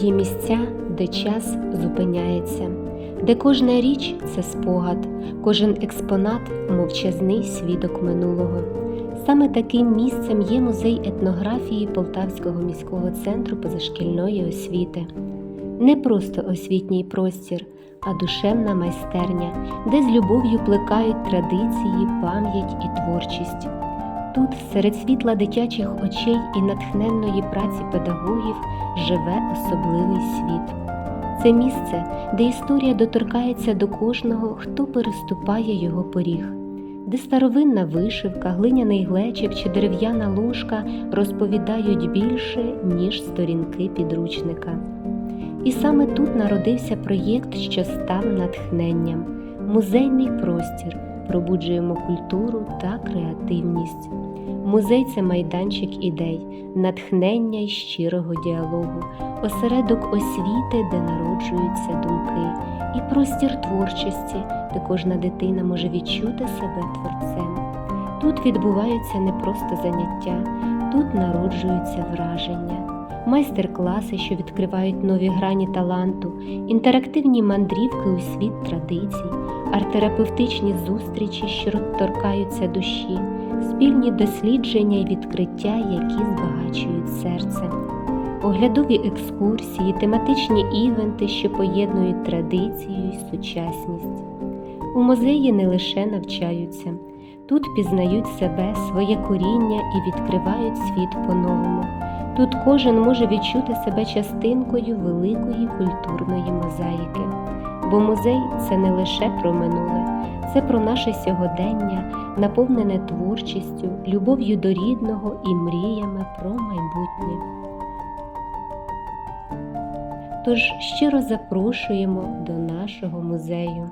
Є місця, де час зупиняється, де кожна річ це спогад, кожен експонат мовчазний свідок минулого. Саме таким місцем є музей етнографії Полтавського міського центру позашкільної освіти. Не просто освітній простір, а душевна майстерня, де з любов'ю плекають традиції, пам'ять і творчість. Тут, серед світла дитячих очей і натхненної праці педагогів, живе особливий світ. Це місце, де історія доторкається до кожного, хто переступає його поріг, де старовинна вишивка, глиняний глечик чи дерев'яна ложка розповідають більше, ніж сторінки підручника. І саме тут народився проєкт, що став натхненням музейний простір. Пробуджуємо культуру та креативність. Музей це майданчик ідей, натхнення й щирого діалогу, осередок освіти, де народжуються думки, і простір творчості, де кожна дитина може відчути себе творцем. Тут відбуваються не просто заняття, тут народжуються враження, майстер-класи, що відкривають нові грані таланту, інтерактивні мандрівки у світ традицій, арт-терапевтичні зустрічі, що торкаються душі, спільні дослідження й відкриття, які збагачують серце, оглядові екскурсії, тематичні івенти, що поєднують традицію й сучасність. У музеї не лише навчаються, тут пізнають себе, своє коріння і відкривають світ по-новому. Тут кожен може відчути себе частинкою великої культурної мозаїки. Бо музей це не лише про минуле, це про наше сьогодення, наповнене творчістю, любов'ю до рідного і мріями про майбутнє. Тож щиро запрошуємо до нашого музею.